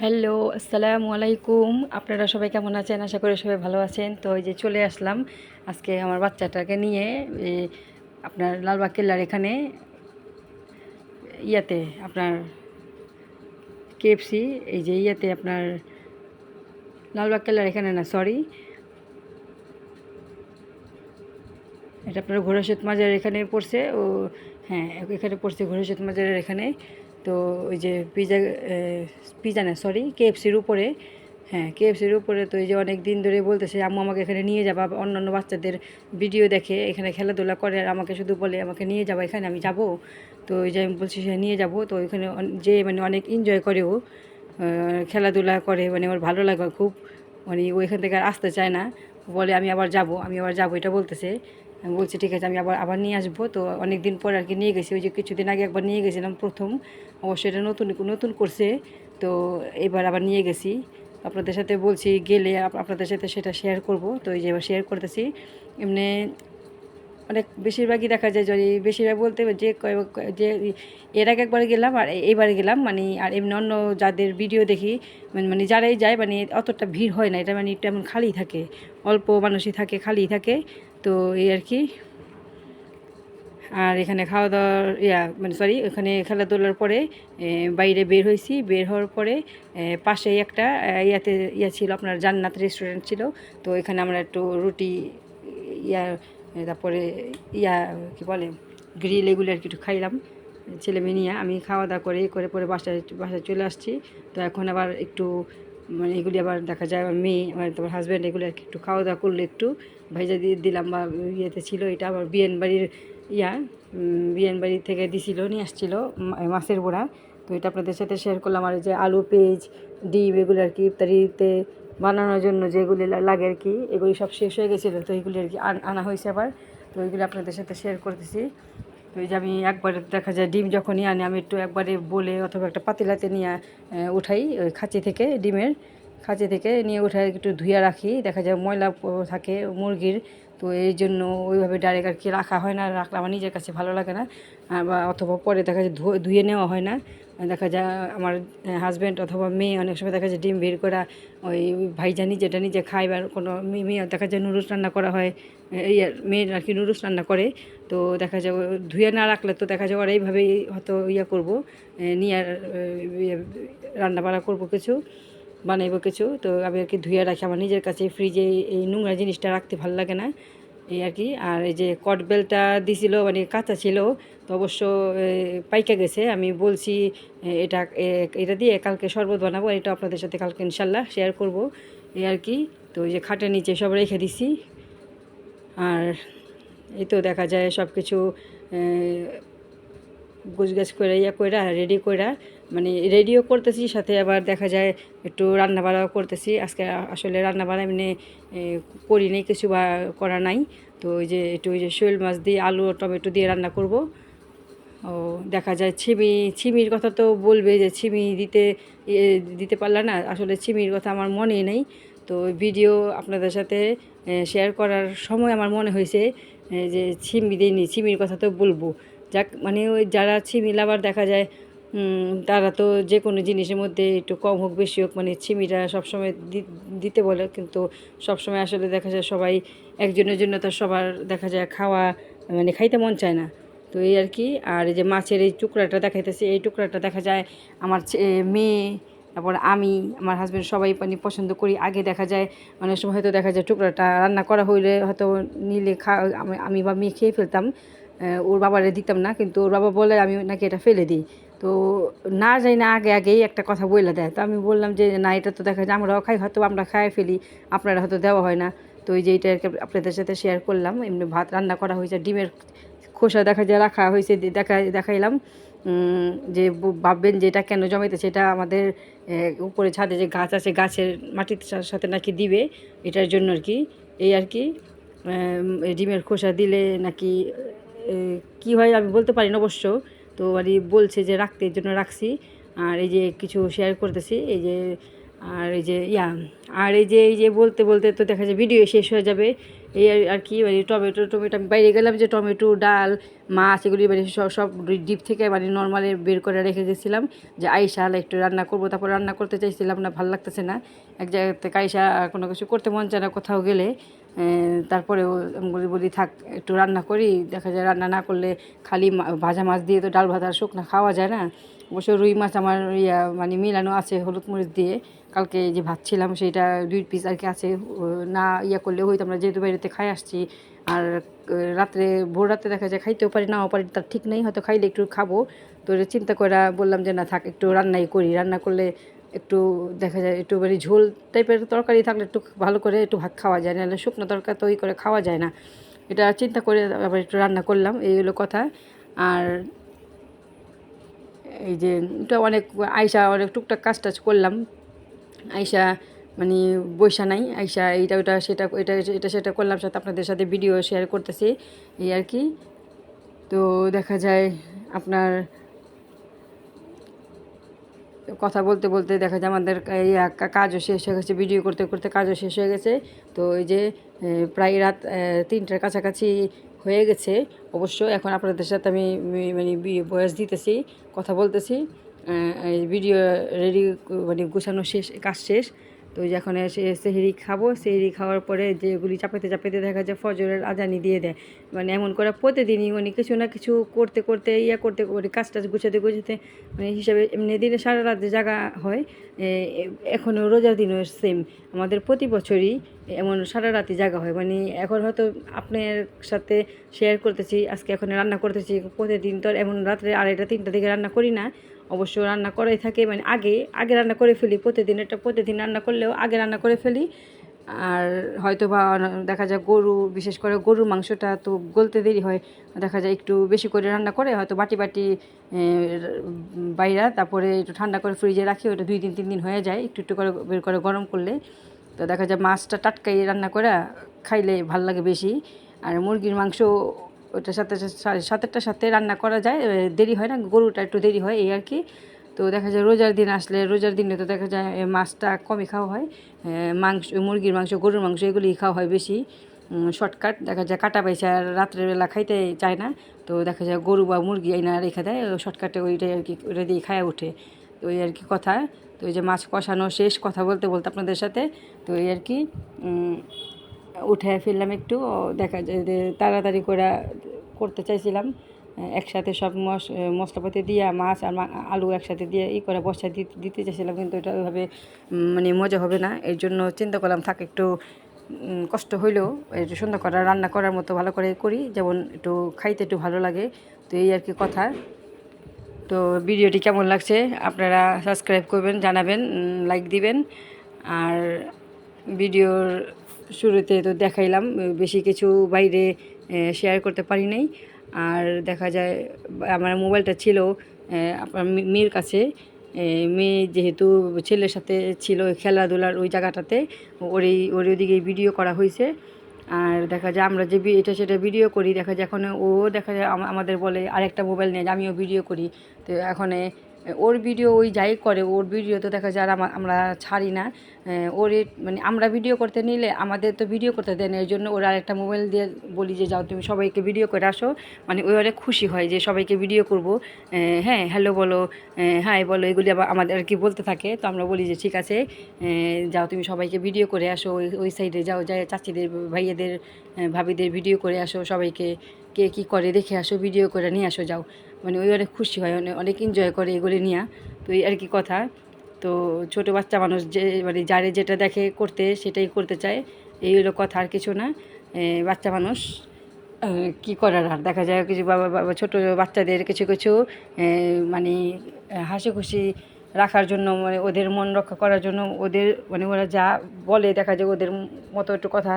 Hello, আসসালামু আলাইকুম। আপনারা সবাই কেমন আছেন? আশা করি সবাই ভালো আছেন। তো এই যে চলে আসলাম আজকে আমার বাচ্চাটাকে নিয়ে আপনার লালবাগ কেল্লার এখানে, ইয়াতে আপনার কেএফসি, এই যে ইয়াতে আপনার লালবাগ কেল্লার এখানে না সরি এটা আপনার ঘোড়াশোদ মাজার এখানে পড়ছে। ও হ্যাঁ এখানে পড়ছে ঘোড়াশোদ মাজারের এখানে। তো ওই যে পিজা পিজা না সরি কেএফসির উপরে হ্যাঁ কেএফসির উপরে তো এই যে অনেক দিন ধরে বলতেছে, আম্মু আমাকে এখানে নিয়ে যাবা অন্যান্য বাচ্চাদের ভিডিও দেখে, এখানে খেলাধুলা করে, আর আমাকে শুধু বলে, আমাকে নিয়ে যাবা এখানে, আমি যাব তো ওই যে আমি বলছি, সে নিয়ে যাব। তো ওইখানে যে মানে অনেক এনজয় করে ও খেলাধুলা করে মানে আমার ভালো লাগে, খুব মানে ওইখান থেকে আর আসতে চায় না। বলে, আমি আবার যাব, আমি আবার যাব, এটা বলতেছে। বলছি, ঠিক আছে, আমি আবার আবার নিয়ে আসব। তো অনেক দিন পর আর কি নিয়ে গেছি। ওই যে কিছুদিন আগে একবার নিয়ে গেছিলাম প্রথম। অবশ্যই এটা নতুন নতুন করছে। তো এবার আবার নিয়ে গেছি। আপনাদের সাথে বলছি, গেলে আপনাদের সাথে সেটা শেয়ার করব। তো এই যে এবার শেয়ার করতেছি। এমনি অনেক বেশিরভাগই দেখা যায় যদি বেশিরভাগ বলতে যে যে এর আগে একবার গেলাম আর এইবার গেলাম। মানে আর এমনি অন্য যাদের ভিডিও দেখি মানে মানে যারাই যায় মানে অতটা ভিড় হয় না। এটা মানে তেমন খালি থাকে। অল্প মানুষই থাকে, খালি থাকে। তো এই আর কি। আর এখানে খাওয়া দাওয়ার, ইয়া মানে সরি এখানে খেলাধুলার পরে বাইরে বের হয়েছি। বের হওয়ার পরে পাশেই একটা ইয়াতে, ইয়া ছিল আপনার জান্নাত রেস্টুরেন্ট ছিল। তো এখানে আমরা একটু রুটি, ইয়া তারপরে ইয়া, কি বলে গ্রিল এগুলো আর কি একটু খাইলাম। ছেলে মেয়ে নিয়ে আমি খাওয়া দাওয়া করে করে পরে বাসায় বাসায় চলে আসছি। তো এখন আবার একটু মানে এগুলি আবার দেখা যায় আমার মেয়ে আমার তোমার হাজব্যান্ড এগুলো আর কি একটু খাওয়া দাওয়া করলে একটু ভাইজা দিয়ে দিলাম বা ইয়েতে ছিল এটা আবার বিয়েন বাড়ির ইয়া বিয়েন বাড়ি থেকে দিছিল, নিয়ে আসছিল মাছের বড়া। তো এটা আপনাদের সাথে শেয়ার করলাম, আর যে আলু পেঁয়াজ, ডিম এগুলো আর কি ইফতারিতে বানানোর জন্য যেগুলি লাগে আর কি, এগুলি সব শেষ হয়ে গেছিল, তো এগুলি আর কি আনা হয়েছে আবার। তো এগুলো আপনাদের সাথে শেয়ার করতেছি। এই যে আমি একবার দেখা যায় ডিম যখনই আনি, আমি একটু একবারে বলে অথবা একটা পাতিলাতে নিয়ে উঠাই ওই খাঁচি থেকে ডিমের। খাঁচি থেকে নিয়ে উঠাই একটু ধুয়ে রাখি। দেখা যায় ময়লা থাকে, মুরগির তো এই জন্য ওইভাবে ডাইরেক্ট আর কি রাখা হয় না, রাখলে আমার নিজের কাছে ভালো লাগে না। বা অথবা পরে দেখা যায় ধুয়ে নেওয়া হয় না। দেখা যায় আমার হাজব্যান্ড অথবা মেয়ে অনেক সময় দেখা যায় ডিম বের করা, ওই ভাইজা নিজেটা নিজে খায় বা কোনো মেয়ে দেখা যায় নুডলস রান্না করা হয়। এই মেয়ের আর কি নুডলস রান্না করে। তো দেখা যায় ধুয়ে না রাখলে তো দেখা যায় ওরা এইভাবেই হয়তো ইয়া করব নিয়ে আর রান্না বান্না করব কিছু। বানাইবো কিছু। তো আমি আর কি ধুয়ে রাখি। আমার নিজের কাছে ফ্রিজে এই নোংরা জিনিসটা রাখতে ভালো লাগে না। এই আর কি। আর এই যে কটবেলটা দিছিল মানে কাঁচা ছিল, তো অবশ্য পাইকা গেছে। আমি বলছি এটা এটা দিয়ে কালকে শরবত বানাবো এটা আপনাদের সাথে কালকে ইনশাল্লাহ শেয়ার করব। এই আর কি। তো ওই যে খাটের নিচে সব রেখে দিছি। আর এই তো দেখা যায় সব কিছু গুছগাছ করে, ইয়া কইরা রেডি কইরা মানে রেডিও করতেছি, সাথে আবার দেখা যায় একটু রান্না বাড়াও করতেছি। আজকে আসলে রান্না বাড়া এমনি করি নেই, কিছু বা করা নাই। তো ওই যে একটু ওই যে শোল মাছ দিয়ে আলু টমেটো দিয়ে রান্না করব। ও, দেখা যায় ছিমি, ছিমির কথা তো বলবে যে ছিমি দিতে দিতে পারলা না। আসলে ছিমির কথা আমার মনেই নেই। তো ভিডিও আপনাদের সাথে শেয়ার করার সময় আমার মনে হয়েছে যে ছিমি দিইনি ছিমির কথা তো বলব। যাক মানে ওই যারা ছিমি লাভার দেখা যায় তারা তো যে কোনো জিনিসের মধ্যে একটু কম হোক, বেশি হোক মানে ছিমিটা সবসময় দিতে বলে, কিন্তু সবসময় আসলে দেখা যায় সবাই একজনের জন্য তো সবার দেখা যায় খাওয়া মানে খাইতে মন চায় না। তো এই আর কি, আর এই যে মাছের এই টুকরাটা দেখাইতেছে, এই টুকরাটা দেখা যায় আমার মেয়ে, তারপর আমি, আমার হাজব্যান্ড সবাই মানে পছন্দ করি। আগে দেখা যায়, অনেক সময় হয়তো দেখা যায় টুকরাটা রান্না করা হইলে হয়তো নিলে খা আমি- বা মেয়ে খেয়ে ফেলতাম। ওর বাবারে দিতাম না, কিন্তু ওর বাবা বলে আমি নাকি এটা ফেলে দিই। তো না যাই না আগে আগেই একটা কথা বলে দেয়। তো আমি বললাম যে, না, এটা তো দেখা যায়, আমরাও খাই, হয়তো আমরা খাই ফেলি, আপনারা হয়তো দেওয়া হয় না। তো এই যে এটা আপনাদের সাথে শেয়ার করলাম, এমনি ভাত রান্না করা হয়েছে, ডিমের খোসা দেখা যায় রাখা হয়েছে দেখা, দেখাইলাম যে ভাববেন যে এটা কেন জমাইতেছে, সেটা আমাদের উপরে ছাদে যে গাছ আছে, গাছের মাটির সাথে নাকি দিবে, এটার জন্য আর কি, এই আর কি ডিমের খোসা দিলে নাকি কি হয় আমি বলতে পারি না অবশ্য। তো আর বলছে যে রাখতে এর জন্য রাখছি। আর এই যে কিছু শেয়ার করতেছি, এই যে, আর এই যে, ইয়া, আর এই যে এই যে বলতে বলতে তো দেখা যায় ভিডিও শেষ হয়ে যাবে। এই আর- কি মানে টমেটো টমেটো আমি বাইরে গেলাম যে টমেটো, ডাল, মাছ এগুলি মানে সব সব ডিপ থেকে মানে নর্মালি বের করে রেখে গেছিলাম। যে হলে একটু রান্না করব, তারপর রান্না করতে চাইছিলাম না, ভালো লাগতেছে না। এক জায়গা থেকে আইসা কোনো কিছু করতে মন চায় না, কোথাও গেলে। তারপরেও বলি বলি, থাক, একটু রান্না করি। দেখা যায় রান্না না করলে খালি ভাজা মাছ দিয়ে তো ডাল ভাত আর শুকনা খাওয়া যায় না। অবশ্য রুই মাছ আমার ইয়া মানে মিলানো আছে হলুদ মরিচ দিয়ে। কালকে যে ভাত ছিলাম সেটা দুই পিস আর কি আছে। না ইয়া করলে হয়তো আমরা যেহেতু বাইরেতে খাই আসছি। আর রাত্রে, ভোর রাতে দেখা যায় খাইতেও পারি, নাও পারি, তার ঠিক নেই, হয়তো খাইলে একটু খাব। তো চিন্তা করে বললাম যে, না, থাক, একটু রান্নাই করি। রান্না করলে একটু দেখা যায় একটু মানে ঝোল টাইপের তরকারি থাকলে একটু ভালো করে একটু ভাত খাওয়া যায়, নাহলে শুকনো তরকারি তৈরি করে খাওয়া যায় না। এটা চিন্তা করে আবার একটু রান্না করলাম, এই হলো কথা। আর এই যে এটা অনেক আয়সা অনেক টুকটাক কাজ টাজ করলাম। আয়সা মানে বৈশা নাই আয়সা এইটা ওটা সেটা, এটা এটা, সেটা করলাম, সাথে আপনাদের সাথে ভিডিও শেয়ার করতেছি, এই আর কি। তো দেখা যায় আপনার কথা বলতে বলতে দেখা যায় আমাদের, এই কাজও শেষ হয়ে গেছে ভিডিও করতে করতে কাজও শেষ হয়ে গেছে। তো এই যে প্রায় রাত তিনটার কাছাকাছি হয়ে গেছে। অবশ্য এখন আপনাদের সাথে আমি মানে বয়স দিতেছি, কথা বলতেছি। ভিডিও রেডি মানে গোছানো শেষ, কাজ শেষ। তো যখন এসে সেহেরি খাব। সেহেরি খাওয়ার পরে যেগুলি চাপাতে চাপাতে দেখা যায় ফজরের আজানি দিয়ে দেয়। মানে এমন করে প্রতিদিনই উনি কিছু না কিছু করতে করতে, ইয়া করতে করতে কাজ টাজ গুছাতে গুছাতে মানে হিসাবে এমনি দিনে সারা রাত জাগা হয়। এখনও রোজার দিনও সেম আমাদের প্রতি বছরই এমন সারা রাতি জায়গা হয়। মানে এখন হয়তো আপনার সাথে শেয়ার করতেছি, আজকে এখন রান্না করতেছি, প্রতিদিন তো এমন রাত্রে আড়াইটা, তিনটা দিকে রান্না করি না। অবশ্য রান্না করাই থাকে মানে আগে আগে রান্না করে ফেলি, প্রতিদিন এটা প্রতিদিন রান্না করলেও আগে রান্না করে ফেলি। আর হয়তো বা দেখা যায় গরু, বিশেষ করে গরুর মাংসটা তো গলতে দেরি হয়, দেখা যায় একটু বেশি করে রান্না করে, হয়তো বাটি বাটি বাইরা, তারপরে একটু ঠান্ডা করে ফ্রিজে রাখি, ওটা দুই দিন, তিন দিন হয়ে যায়, একটু একটু করে বের করে গরম করলে। তো দেখা যায় মাছটা টাটকাই রান্না করে খাইলে ভালো লাগে বেশি। আর মুরগির মাংস ওটার সাথে সাতেরটার সাথে রান্না করা যায়। দেরি হয় না, গরুটা একটু দেরি হয় এই আর কি তো দেখা যায় রোজার দিন আসলে, রোজার দিনে তো দেখা যায় মাছটা কমই খাওয়া হয়। মাংস, মুরগির মাংস, গরুর মাংস এগুলি খাওয়া হয় বেশি। শর্টকাট, দেখা যায় কাটা পয়সা আর রাত্রেবেলা খাইতে চায় না। তো দেখা যায় গরু বা মুরগি আইনা রেখে দেয় শর্টকাটে ওইটাই আর কি ওইটা দিয়ে খায়া ওঠে ওই আর কি কথা। তো ওই যে মাছ কষানো শেষ কথা বলতে বলতে আপনাদের সাথে, তো এই আর কি উঠে ফেললাম একটু দেখা যায় তাড়াতাড়ি করে করতে চাইছিলাম, একসাথে সব মশ, মশলাপাতি দিয়ে, মাছ আর আলু একসাথে দিয়ে ই করে বসা দিতে দিতে চাইছিলাম, কিন্তু এটা ওইভাবে মানে মজা হবে না, এর জন্য চিন্তা করলাম থাক একটু কষ্ট হইলেও একটু সুন্দর করা রান্না করার মতো ভালো করে করি, যেমন একটু খাইতে একটু ভালো লাগে, তো এই আর কি কথা। তো ভিডিওটি কেমন লাগছে আপনারা সাবস্ক্রাইব করবেন, জানাবেন লাইক দিবেন। আর ভিডিওর শুরুতে তো দেখাইলাম, বেশি কিছু বাইরে শেয়ার করতে পারি নাই। আর দেখা যায়, আমার মোবাইলটা ছিল আপনার মেয়ের কাছে। মেয়ে যেহেতু ছেলের সাথে ছিল, খেলাধুলার ওই জায়গাটাতে ওর এই ওর ওদিকে ভিডিও করা হয়েছে। আর দেখা যায় আমরা যে এটা সেটা ভিডিও করি, দেখা যায় এখন ও দেখা যায় আমাদের বলে আরেকটা মোবাইল নিয়ে আমিও ভিডিও করি। তো এখন ওর ভিডিও ওই যাই করে, ওর ভিডিও তো দেখা যায় আর আমা- আমরা ছাড়ি না। ওর মানে আমরা ভিডিও করতে নিলে আমাদের তো ভিডিও করতে দেয় না এর জন্য ওর আরেকটা মোবাইল দিয়ে বলি যে, যাও তুমি সবাইকে ভিডিও করে আসো। মানে ওই অনেক খুশি হয় যে, সবাইকে ভিডিও করব। হ্যাঁ হ্যালো বলো। হাই বলো। এগুলি আবার আমাদের আর কি বলতে থাকে। তো আমরা বলি যে, ঠিক আছে যাও তুমি সবাইকে ভিডিও করে আসো। ওই ওই সাইডে যাও, যাই চাচিদের, ভাইয়াদের ভাবিদের ভিডিও করে আসো সবাইকে। কে কী করে দেখে আসো ভিডিও করে নিয়ে আসো, যাও। মানে ওই অনেক খুশি হয় অনেক অনেক এনজয় করে এগুলি নিয়ে। তো এই আর কি কথা। তো ছোট বাচ্চা মানুষ যে মানে যারে যেটা দেখে করতে, সেটাই করতে চায়। এই হলো কথা, আর কিছু না। বাচ্চা মানুষ কি করার আর? দেখা যায় কিছু বাবা বাবা, ছোটো বাচ্চাদের কিছু কিছু মানে হাসি খুশি রাখার জন্য মানে ওদের মন রক্ষা করার জন্য ওদের মানে ওরা যা বলে, দেখা যায় ওদের মতো একটু কথা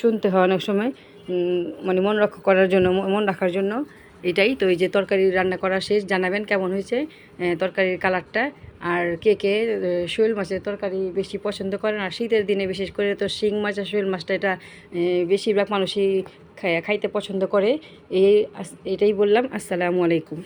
শুনতে হয় অনেক সময়। মানে মন রক্ষা করার জন্য, মন রাখার জন্য। এটাই। তো এই যে তরকারি রান্না করা শেষ, জানাবেন কেমন হয়েছে তরকারির কালারটা, আর কে কে শোল মাছের তরকারি বেশি পছন্দ করেন, আর শীতের দিনে বিশেষ করে তো শিং মাছ আর শোল মাছটা এটা বেশিরভাগ মানুষই খাইতে পছন্দ করে। এই এটাই বললাম, আসসালামু আলাইকুম।